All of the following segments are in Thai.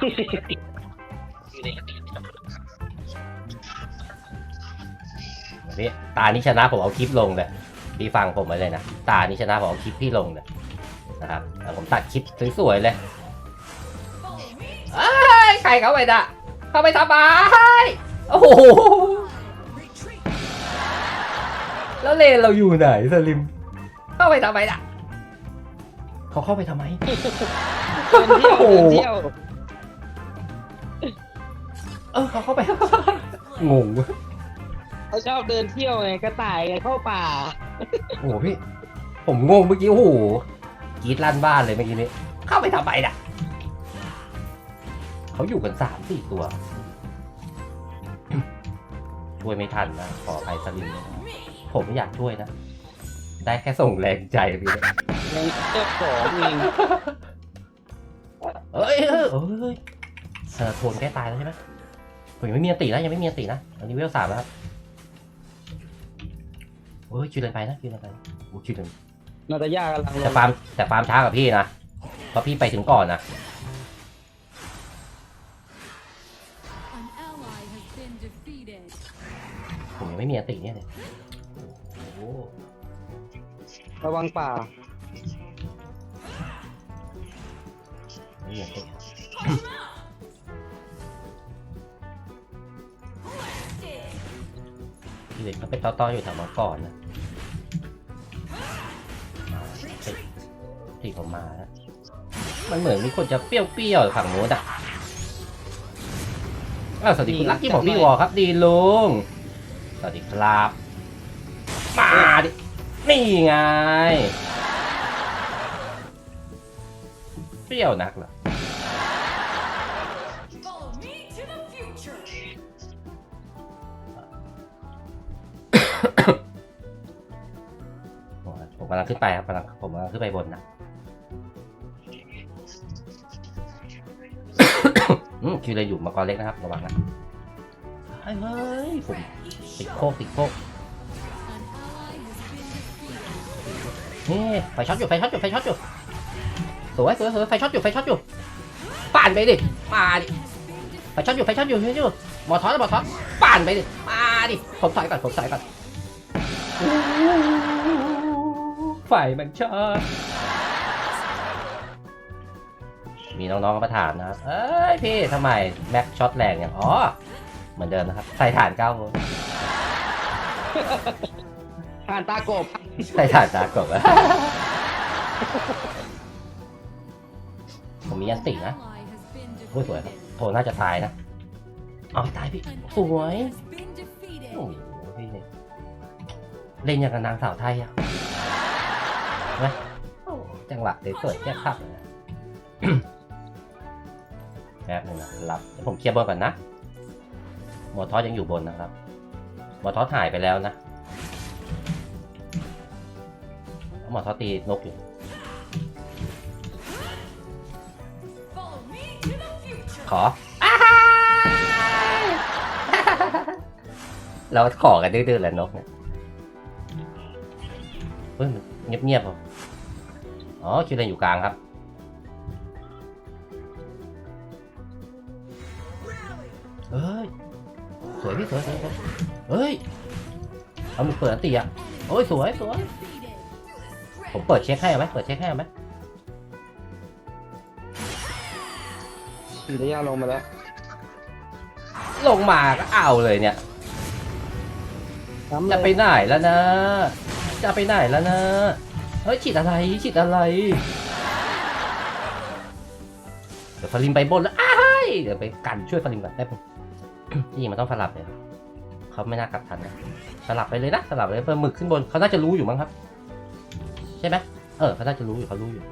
พี่ตานี้ชนะผมเอาคลิปลงเลยพี่ฟังผมไว้เลยนะ ตานี้ชนะผมเอาคลิปพี่ลงเลยนะครับแล้วผมตัดคลิปสวยๆเลยเอ้ยใครเข้าไปด่ะเข้าไปทำไมโอ้โห แล้วเลนเราอยู่ไหนสลิม เข้าไปทำไมล่ะเขาเข้าไปทำไมเดินเที่ยว เดินเที่ยวเออเขาเข้าไป งงเว้ยเขาชอบเดินเที่ยวไงกระต่ายไงเข้าป่า โอ้โหพี่ ผมงงเมื่อกี้ โอ้โหกรีดลั่นบ้านเลยเมื่อกี้นี้ เข้าไปทำไมน่ะ เขาอยู่กันสามสี่ตัว ช่วยไม่ทันนะ ขออภัยสลิมด้วยนะผมไม่อยากช่วยนะ ได้แค่ส่งแรงใจพี่เลยยังเจ้าของเองเอ้ยเอ้ยเอ้ยเออโทนใกล้ตายแล้วใช่ไหม ผมยังไม่มีอันตินะยังไม่มีอันตินะอันนี้เวลสามแล้วครับเฮ้ยคิวเลนไปนะคิวเลนไปโอ้คิวเลนนาตาย่ากำลังลแต่งฟาร์มแต่ฟาร์มช้ากับพี่นะเพราะพี่ไปถึงก่อนนะ An ally has been defeated. ผมยังไม่มีอันติเนี่ยเลยโอ้โหระวังป่าไม่มีอันติพี่ เลนเขาไปต้อๆอยู่แถวมังกรนะมาติติผมมาแล้วมันเหมือนมีคนจะเปรี้ยวๆฝั่งโน้นอะอ้าวสวัสดีคุณลักกี้บอกพี่วอครับ ดีลุง สวัสดีครับ มาดิ นี่ไง เปรี้ยวนักเหรอ ผมกำลังขึ้นไปครับกำลังผมกำลังขึ้นไปบนนะอืมคิวเลยอยู่มังกรเล็กนะครับระวังนะเฮ้ยผมติดโคกติดโคกนี่ไฟช็อตอยู่ไฟช็อตอยู่ไฟช็อตอยู่สวยสวยสวยไฟช็อตอยู่ไฟช็อตอยู่ป่านไปดิมาดิไฟช็อตอยู่ไฟช็อตอยู่ไฟช็อตอยู่หมอทอสหมอทอสป่านไปดิมาดิผมใส่ก่อนผมใส่ก่อน ไฟมันช็อตมีน้องๆมาถามนะครับ เอ้ยพี่ทำไมแม็กช็อตแรงอย่างอ๋อ เหมือนเดิมนะครับ ใส่ฐานเก้าโวลต์ผ่านตากบใส่ฐานตากบอะผมมีอันติ An นะ ally has been โอ้ยสวยครับ defeated. โทน่าจะตายนะ เอาตายพี่ An สวย ally has been defeated. โอ้โหพี่เนี่ย เล่นอย่างกับนางสาวไทยอะนะจังหวะสวยๆแค่ขับเลยแป๊บหนึ่งนะครับเดี๋ยวผมเคลียร์บอลก่อนนะหมอทอสยังอยู่บนนะครับหมอทอสหายไปแล้วนะหมอทอสตีนกอยู่ขอ เราขอกันดื้อๆแหละนกเนี่ย เฮ้ยมันเงียบๆเหรออ๋อคิวเลนอยู่กลางครับ เฮ้ย สวยพี่สวยสวยเฮ้ย เอามือเปิดตีอะโอ้ยสวยสวย ผมเปิดเช็คให้เอาไหมเปิดเช็คให้เอาไหมนาตาย่าลงมาแล้ว ลงมาก็เอาเลยเนี่ย จะไปไหนแล้วนะ จะไปไหนแล้วนะ เฮ้ยฉีดอะไรฉีดอะไร เดี๋ยวฟาริมไปบนแล้วอ้ายเดี๋ยวไปกันช่วยฟาริมก่อนแป๊บนึงที่จริงมันต้องสลับเลยเขาไม่น่ากลับทันนะสลับไปเลยนะสลับเลยเพื่อหมึกขึ้นบนเขาน่าจะรู้อยู่มั้งครับ ใช่ไหมเออเขาน่าจะรู้อยู่เขารู้อยู่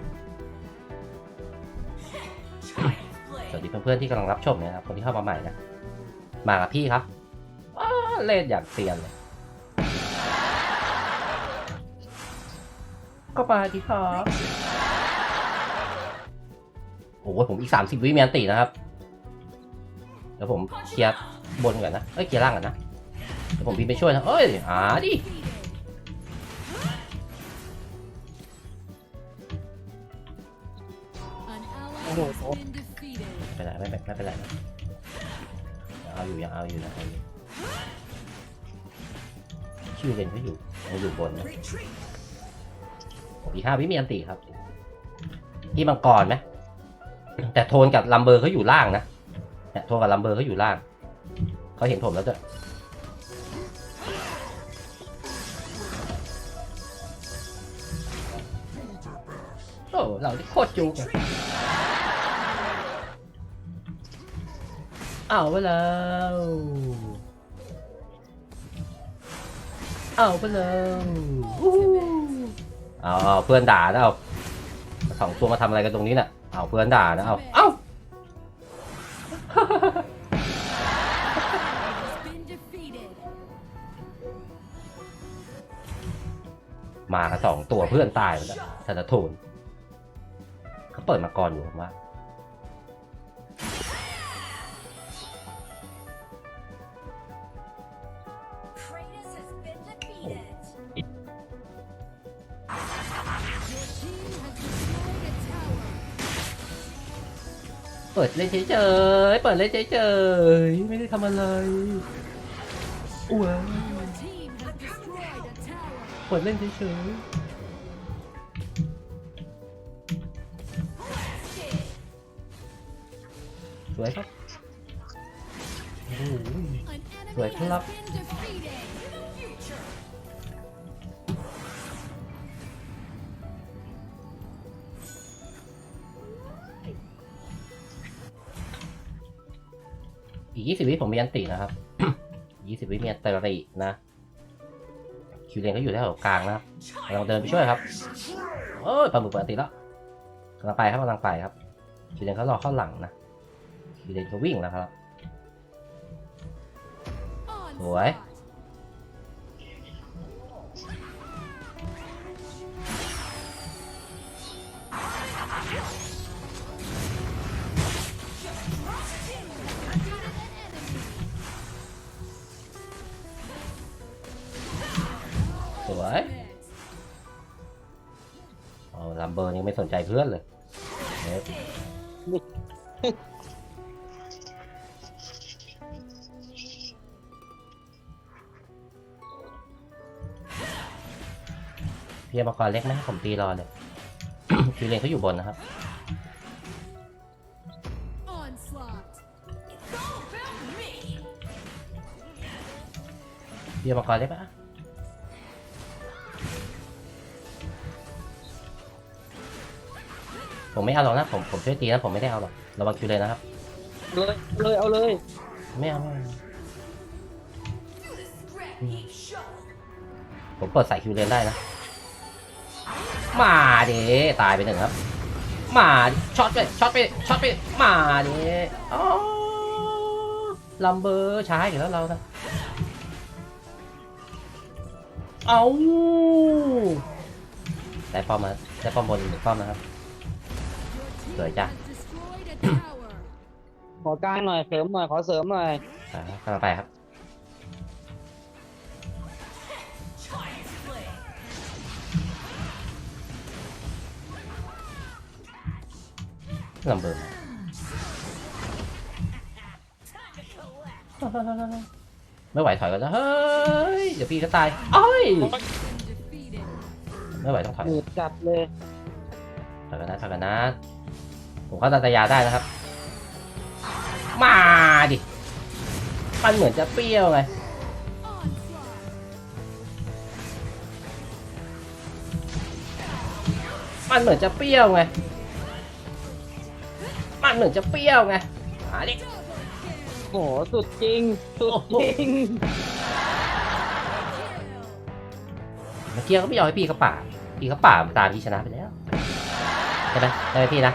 สวัสดีเพื่อนๆที่กำลังรับชมนะครับคนที่เข้ามาใหม่นะมากับพี่ครับอ้าเล่นอย่างเซียนเลย ก็มาดีครับโอ้โหผมอีกสามสิบวิมีนตินะครับ เดี๋ยวผมเคลียร์บนก่อนนะ เอ้ยเคลียร์ล่างก่อนนะ เดี๋ยวผมบินไปช่วยนะ เอ้ยหาดิโอ้โหไม่เป็นไรไม่เป็นไม่เป็นไรนะยังเอาอยู่ยังเอาอยู่นะเอาอยู่ชื่อเล่นเขาอยู่ยังอยู่บนนะ อีกห้าวิมีอันติครับ ที่มังกรไหมแต่โทนกับลัมเบอร์เขาอยู่ล่างนะเนี่ยโทนกับลัมเบอร์เขาอยู่ล่าง เขาเห็นผมแล้วจะโอ้เราที่โคตรจุกเอาไปแล้วเอาไปแล้ว เอาเอาเพื่อนด่านะเอาสองตัวมาทำอะไรกันตรงนี้น่ะเอาเพื่อนด่านะเอาเอ้า Has been defeated. มากันสองตัวเพื่อนตายหมดแล้วธนทูนเขาเปิดมาก่อนอยู่ผมว่า Kratos has been defeated. เปิดเล่นเฉยๆเปิดเล่นเฉยๆไม่ได้ทำอะไรอ้วเปิดเล่นเฉยๆสวยครับโอ้โห An enemy ยี่สิบวิผมมีอันตินะครับยี่สิบวิมีอันตรินะ คิวเลนก็อยู่แถวกลางนะครับกำลังเดินไปช่วยครับเอ้ยปลาหมึกเปิดอันติแล้วกำลังไปครับกำลังไปครับ คิวเลนเขารอเข้าหลังนะ คิวเลนเขาวิ่งแล้วครับ สวย เอาลัมเบอร์ยังไม่สนใจเพื่อนเลยเพี่เอามังกรเล็กไหมผมตีรอเลยคิวเลนเขาอยู่บนนะครับพี่เอามังกรเล็กปะ ผมไม่เอาหรอกนะผมผมช่วยตีนะผมไม่ได้เอาหรอกระวังคิวเลยนะครับเลยเลยเอาเลยไม่เอาไม่เอา Scrap heap show. ผมเปิดใส่คิวเลนได้นะ มาเด้ตายไปหนึ่งครับ มาดิช็อตไปช็อตไปช็อตไปมาเด้อ๋อลัมเบอร์ช้าอีกแล้วเรานะเอาได้ป้อมมาได้ป้อมบนหนึ่งป้อมนะครับ Your Rồi team cha. has destroyed a tower. ขอกลางหน่อยเสริมหน่อยขอเสริมหน่อยอ่าครับกำลังไปครับลัมเบอร์มาไม่ไหวถอยก่อนนะเฮ้ย เดี๋ยวพี่ก็ตายเอ้ย Been defeated. ไม่ไหวต้องถอย หนืดจัดเลย ถอยกันนะถอยกันนะ ผมเข้าตาตายาได้นะครับ มาดิ มันเหมือนจะเปรี้ยวไง Onslaught. มันเหมือนจะเปรี้ยวไง มันเหมือนจะเปรี้ยวไงมาดิ Double kill. โหสุดจริง สุดจริง เมื่อกี้เขาไม่ยอมให้พี่เขาป่าดพี่เขาป่าดตามที่ชนะไปแล้ว ใช่ไหมใช่ไหมพี่นะ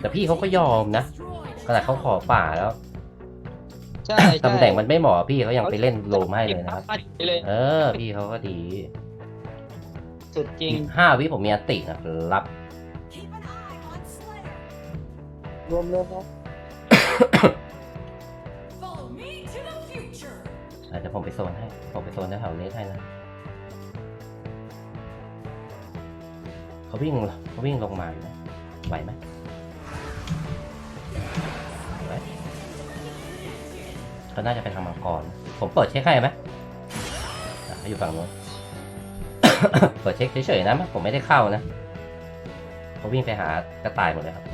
แต่พี่เขาก็ยอมนะ Destroyed ขนาดเขาขอป่าแล้วใช่ใช่ตำแหน่งมันไม่เหมาะพี่เขายังไปเล่นโลมให้เลยนะครับไปเลยเออ พี่เขาก็ดีสุดจริงอีกห้าวิผมมีอันตินะครับ Keep an eye on Slayer. รวมเลยนะ Follow me to the future. อาจจะผมไปโซนให้ ผมไปโซนแถวๆนี้ให้นะเขาวิ่งเขาวิ่งลงมาอยู่นะ ไหวไหมไหวเขาน่าจะไปทางมังกร ผมเปิดเช็คให้ไหมออยู่ฝั่งโน้นเปิดเช็คเฉยๆนะ ผมไม่ได้เข้านะเขาวิ่งไปหากระต่ายหมดเลยครับ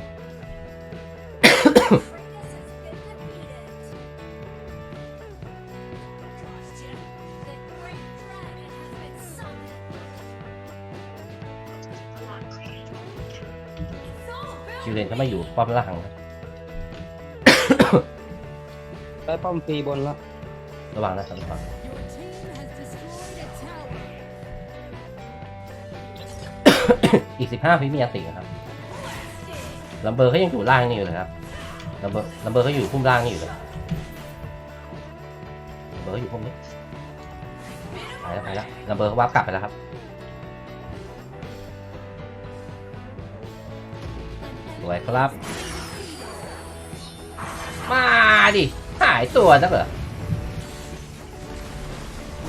คิวเลนเขามาอยู่ป้อมล่างนะได้ป้อมฟรีบนล้วระวังนะครับระวังอีกสิบห้าวิมีอันติครับลัมเบอร์เขายังอยู่ล่างนี่อยู่เลยครับลัมเบอร์ลัมเบอร์เขาอยู่พุ่มล่างนี่อยู่เลยลัมเบอร์เขาอยู่พุ่มนี้ไปแล้วไปแล้วลัมเบอร์เขาวาร์ปกลับไปแล้วครับ วยครับ มาดิ หายตัวนะเหรอ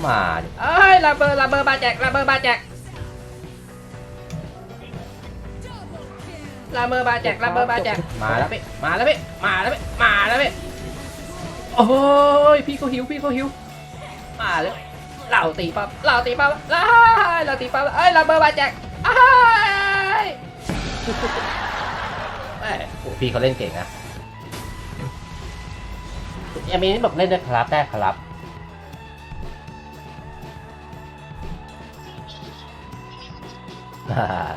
มาดิ เอ้ยลัมเบอร์ลัมเบอร์บาแจกลัมเบอร์บาแจกลาเมอร์บาแจกลาเมอร์บาแจกมาแล้วพี่มาแล้วพี่มาแล้วพี่มาแล้วพี่โอ้ยพี่ก็หิวพี่ก็หิว มาเลยเราตีปั๊บเราตีปั๊บเราตีปั๊บเอ้ยลาเมอร์บาแจกเอ้ย แหมโอ้พี่เขาเล่นเก่งนะยามีนี่บอกเล่นด้ครับได้ครับ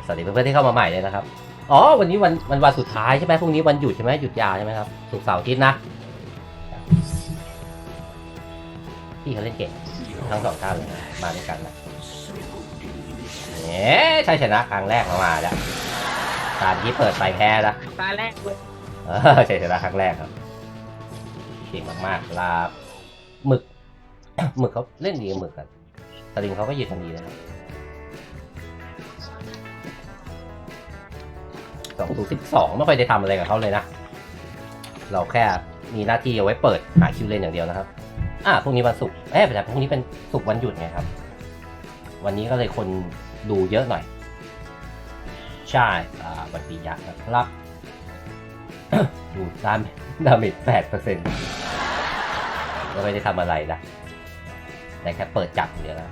สวัสดีเพื่อนๆที่เข้ามาใหม่เลยนะครับ อ๋อ วันนี้วันวันวันสุดท้ายใช่ไหมพรุ่งนี้วันหยุดใช่ไหมหยุดยาวใช่ไหมครับศุกเสาร์อาทิตย์นะ พี่เขาเล่นเก่งทั้งสองท่านเลยมาด้วยกันนะเนี่ยใช่ชนะครั้งแรกมามาแล้ว ตามที่เปิดไปแพ้ละตาแรกเลยเออใช่ชนะครั้งแรกครับเก่งมากๆลาหมึกหมึกเขาเล่นดีกับหมึกกันสลิงเขาก็ยืนกันดีนะครับสองศูนย์สิบสองไม่ค่อยได้ทำอะไรกับเขาเลยนะ เราแค่มีหน้าที่เอาไว้เปิดหาคิวเลนอย่างเดียวนะครับ อ่าพรุ่งนี้วันศุกร์เอ๊ะแต่พรุ่งนี้เป็นศุกร์วันหยุดไงครับ วันนี้ก็เลยคนดูเยอะหน่อย ใช่อ่าวันปียะนะครับดูดามดาเมจแปดเปอร์เซ็นต์ก็ไม่ได้ทำอะไรนะแต่แค่เปิดจับอย่เดียวนะ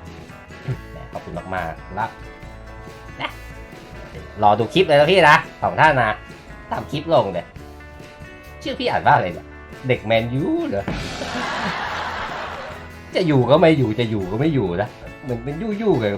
ขอบคุณมากๆครับนะรอดูคลิปเลยนะพี่นะของท่านนะตามคลิปลงเนี่ยชื่อพี่อ่านว่าอะไรเนี่ยเด็กแมนยูเหรอจะอยู่ก็ไม่อยู่จะอยู่ก็ไม่อยู่นะเหมือนเป็นยู่ยู่ๆกัน